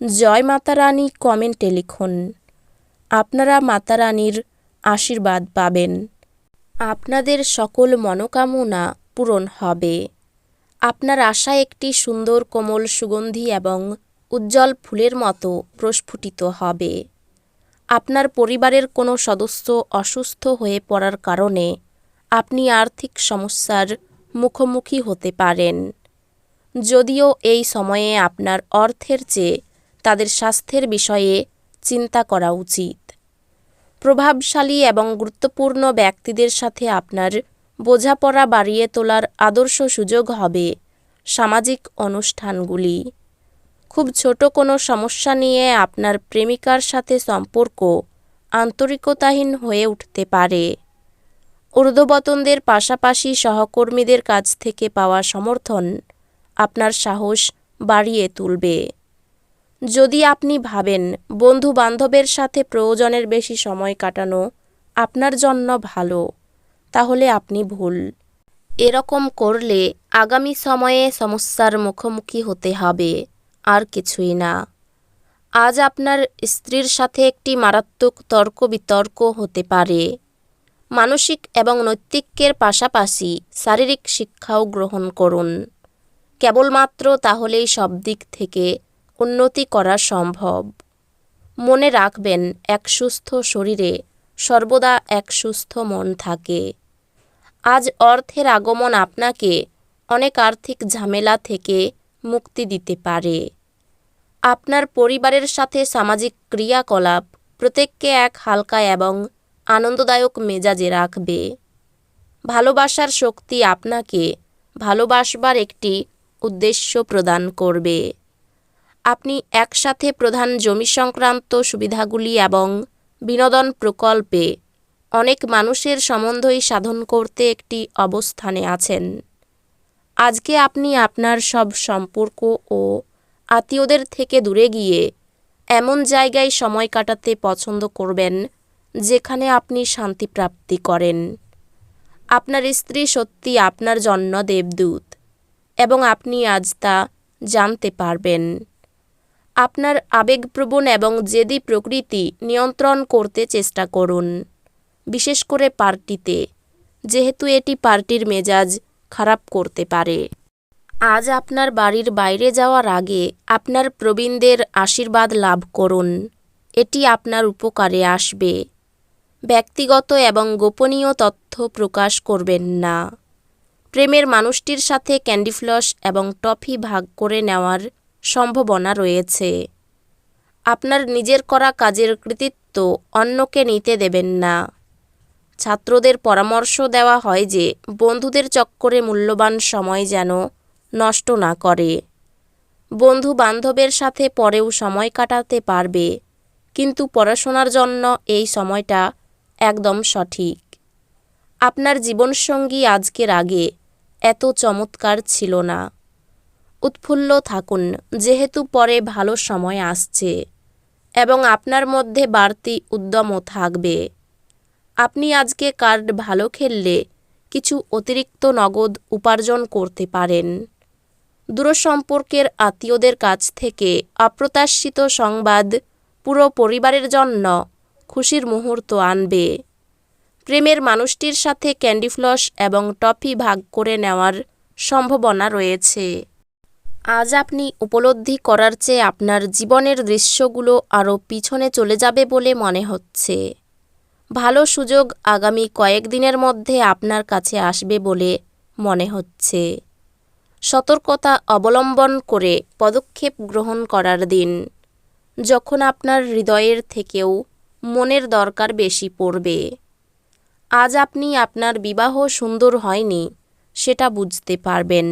জয় মাতারানী কমেন্টে লিখুন। আপনারা মাতারানীর আশীর্বাদ পাবেন। আপনাদের সকল মনোকামনা পূরণ হবে। আপনার আশা একটি সুন্দর কোমল সুগন্ধি এবং উজ্জ্বল ফুলের মতো প্রস্ফুটিত হবে। আপনার পরিবারের কোনো সদস্য অসুস্থ হয়ে পড়ার কারণে আপনি আর্থিক সমস্যার মুখোমুখি হতে পারেন। যদিও এই সময়ে আপনার অর্থের চেয়ে তাদের স্বাস্থ্যের বিষয়ে চিন্তা করা উচিত। প্রভাবশালী এবং গুরুত্বপূর্ণ ব্যক্তিদের সাথে আপনার বোঝাপড়া বাড়িয়ে তোলার আদর্শ সুযোগ হবে সামাজিক অনুষ্ঠানগুলি। খুব ছোট কোনো সমস্যা নিয়ে আপনার প্রেমিকার সাথে সম্পর্ক আন্তরিকতাহীন হয়ে উঠতে পারে। ঊর্ধ্ববতনদের পাশাপাশি সহকর্মীদের কাছ থেকে পাওয়া সমর্থন আপনার সাহস বাড়িয়ে তুলবে। যদি আপনি ভাবেন বন্ধু বান্ধবের সাথে প্রয়োজনের বেশি সময় কাটানো আপনার জন্য ভালো, তাহলে আপনি ভুল। এরকম করলে আগামী সময়ে সমস্যার মুখোমুখি হতে হবে, আর কিছুই না। আজ আপনার স্ত্রীর সাথে একটি মারাত্মক তর্ক বিতর্ক হতে পারে। মানসিক এবং নৈতিকের পাশাপাশি শারীরিক শিক্ষাও গ্রহণ করুন। কেবলমাত্র তাহলেই সব দিক থেকে উন্নতি করা সম্ভব। মনে রাখবেন, এক সুস্থ শরীরে সর্বদা এক সুস্থ মন থাকে। আজ অর্থের আগমন আপনাকে অনেক আর্থিক ঝামেলা থেকে মুক্তি দিতে পারে। আপনার পরিবারের সাথে সামাজিক ক্রিয়াকলাপ প্রত্যেককে এক হালকা এবং আনন্দদায়ক মেজাজে রাখবে। ভালোবাসার শক্তি আপনাকে ভালোবাসবার একটি উদ্দেশ্য প্রদান করবে। আপনি একসাথে প্রধান জমি সংক্রান্ত সুবিধাগুলি এবং বিনোদন প্রকল্পে অনেক মানুষের সম্বন্ধই সাধন করতে একটি অবস্থানে আছেন। আজকে আপনি আপনার সব সম্পর্ক ও আত্মীয়দের থেকে দূরে গিয়ে এমন জায়গায় সময় কাটাতে পছন্দ করবেন যেখানে আপনি শান্তি প্রাপ্তি করেন। আপনার স্ত্রী সত্যি আপনার জন্য দেবদূত এবং আপনি আজ তা জানতে পারবেন। আপনার আবেগপ্রবণ এবং জেদি প্রকৃতি নিয়ন্ত্রণ করতে চেষ্টা করুন। বিশেষ করে পার্টিতে যেহেতু এটি পার্টির মেজাজ খারাপ করতে পারে। আজ আপনার বাড়ির বাইরে যাওয়ার আগে আপনার প্রবীণদের আশীর্বাদ লাভ করুন। এটি আপনার উপকারে আসবে। ব্যক্তিগত এবং গোপনীয় তথ্য প্রকাশ করবেন না। প্রেমের মানুষটির সাথে ক্যান্ডিফ্লস এবং টফি ভাগ করে নেওয়ার সম্ভাবনা রয়েছে। আপনার নিজের করা কাজের কৃতিত্ব অন্যকে নিতে দেবেন না। ছাত্রদের পরামর্শ দেওয়া হয় যে, বন্ধুদের চক্করে মূল্যবান সময় যেন নষ্ট না করে। বন্ধু বান্ধবের সাথে পরেও সময় কাটাতে পারবে, কিন্তু পড়াশোনার জন্য এই সময়টা একদম সঠিক। আপনার জীবনসঙ্গী আজকের আগে এত চমৎকার ছিল না। উৎফুল্ল থাকুন, যেহেতু পরে ভালো সময় আসছে এবং আপনার মধ্যে বাড়তি উদ্যমও থাকবে। আপনি আজকে কার্ড ভালো খেললে কিছু অতিরিক্ত নগদ উপার্জন করতে পারেন। দূরসম্পর্কের আত্মীয়দের কাছ থেকে অপ্রত্যাশিত সংবাদ পুরো পরিবারের জন্য খুশির মুহূর্ত আনবে। প্রেমের মানুষটির সাথে ক্যান্ডি ফ্লস এবং টফি ভাগ করে নেওয়ার সম্ভাবনা রয়েছে। আজ আপনি উপলব্ধি করার চেয়ে আপনার জীবনের দৃশ্যগুলো আরও পিছনে চলে যাবে বলে মনে হচ্ছে। ভালো সুযোগ আগামী কয়েকদিনের মধ্যে আপনার কাছে আসবে বলে মনে হচ্ছে। সতর্কতা অবলম্বন করে পদক্ষেপ গ্রহণ করার দিন, যখন আপনার হৃদয়ের থেকেও মনের দরকার বেশি পড়বে। আজ আপনি আপনার বিবাহ সুন্দর হয়নি, সেটা বুঝতে পারবেন।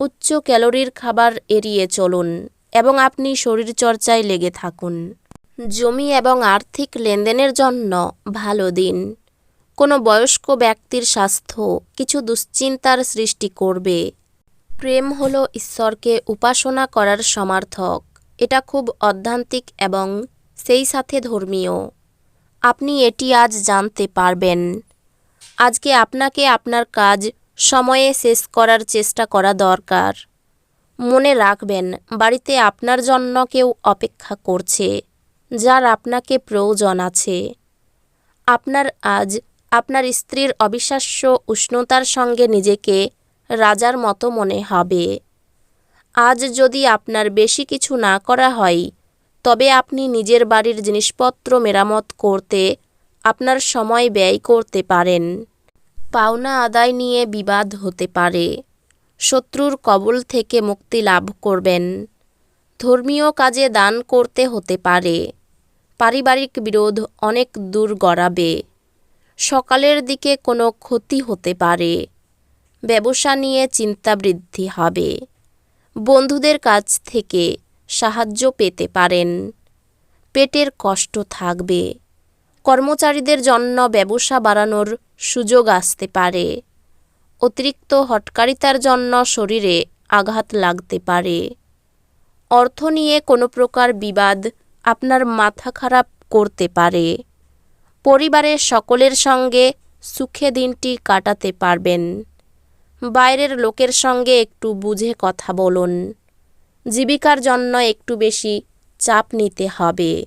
উচ্চ ক্যালোরির খাবার এড়িয়ে চলুন এবং আপনি শরীরচর্চায় লেগে থাকুন। জমি এবং আর্থিক লেনদেনের জন্য ভালো দিন। কোনো বয়স্ক ব্যক্তির স্বাস্থ্য কিছু দুশ্চিন্তার সৃষ্টি করবে। প্রেম হল ঈশ্বরকে উপাসনা করার সমার্থক। এটা খুব অধ্যান্তিক এবং সেই সাথে ধর্মীয়। আপনি এটি আজ জানতে পারবেন। আজকে আপনাকে আপনার কাজ সময়ে শেষ করার চেষ্টা করা দরকার। মনে রাখবেন, বাড়িতে আপনার জন্য কেউ অপেক্ষা করছে, যার আপনাকে প্রয়োজন আছে। আপনার আজ আপনার স্ত্রীর অবিশ্বাস্য উষ্ণতার সঙ্গে নিজেকে রাজার মতো মনে হবে। আজ যদি আপনার বেশি কিছু না করা হয়, তবে আপনি নিজের বাড়ির জিনিসপত্র মেরামত করতে আপনার সময় ব্যয় করতে পারেন। পাওনা আদায় নিয়ে বিবাদ হতে পারে। শত্রুর কবল থেকে মুক্তি লাভ করবেন। ধর্মীয় কাজে দান করতে হতে পারে। পারিবারিক বিরোধ অনেক দূর গড়াবে। সকালের দিকে কোনো ক্ষতি হতে পারে। ব্যবসা নিয়ে চিন্তা বৃদ্ধি হবে। বন্ধুদের কাছ থেকে সাহায্য পেতে পারেন। পেটের কষ্ট থাকবে। কর্মচারীদের জন্য ব্যবসা বাড়ানোর সুযোগ আসতে পারে। অতিরিক্ত হটকারিতার জন্য শরীরে আঘাত লাগতে পারে। অর্থ নিয়ে কোনো প্রকার বিবাদ আপনার মাথা খারাপ করতে পারে। পরিবারের সকলের সঙ্গে সুখে দিনটি কাটাতে পারবেন। বাইরের লোকের সঙ্গে একটু বুঝে কথা বলুন। জীবিকার জন্য একটু বেশি চাপ নিতে হবে।